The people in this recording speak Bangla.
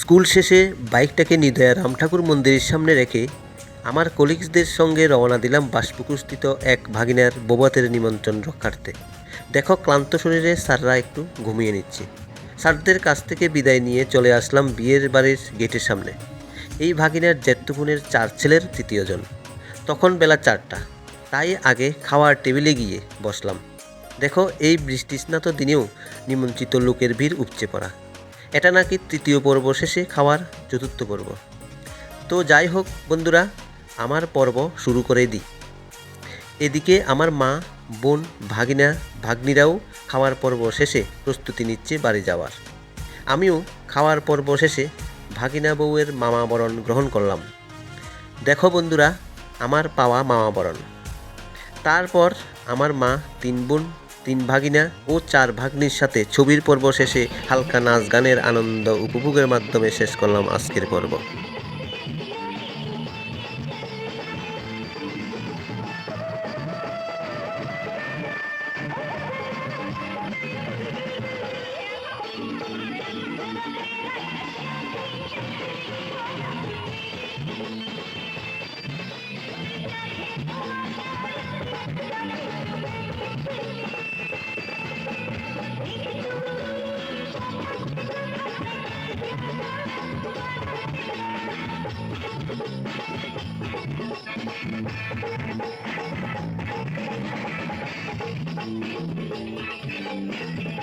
স্কুল শেষে বাইকটাকে নিদয়া রাম ঠাকুর মন্দিরের সামনে রেখে আমার কলিগসদের সঙ্গে রওনা দিলাম বাসপুকুরস্থিত এক ভাগিনার বোবাতের নিমন্ত্রণ রক্ষার্থে। দেখো, ক্লান্ত শরীরে স্যাররা একটু ঘুমিয়ে নিচ্ছে। স্যারদের কাছ থেকে বিদায় নিয়ে চলে আসলাম বিয়ের বাড়ির গেটের সামনে। এই ভাগিনার জেত্তুকুনের চার ছেলের তৃতীয়জন তখন বেলা চারটা। তাই আগে খাওয়ার টেবিলে গিয়ে বসলাম। দেখো, এই বৃষ্টিস্নাত দিনেও নিমন্ত্রিত লোকের ভিড় উপচে পড়া। এটা নাকি তৃতীয় পর্ব শেষে খাওয়ার চতুর্থ পর্ব। তো যাই হোক বন্ধুরা, আমার পর্ব শুরু করে দিই। এদিকে আমার মা, বোন, ভাগিনা, ভাগ্নিরাও খাওয়ার পর্ব শেষে প্রস্তুতি নিচ্ছে বাড়ি যাওয়ার। আমিও খাওয়ার পর্ব শেষে ভাগিনা বউয়ের মামা বরণ গ্রহণ করলাম। দেখো বন্ধুরা, আমার পাওয়া মামা বরণ। তারপর আমার মা, তিন বোন তিন ভাগিনা ও চার ভাগ্নির সাথে ছবির পর্ব শেষে হালকা নাচ গানের আনন্দ উপভোগের মাধ্যমে শেষ করলাম আজকের পর্ব। Thank you.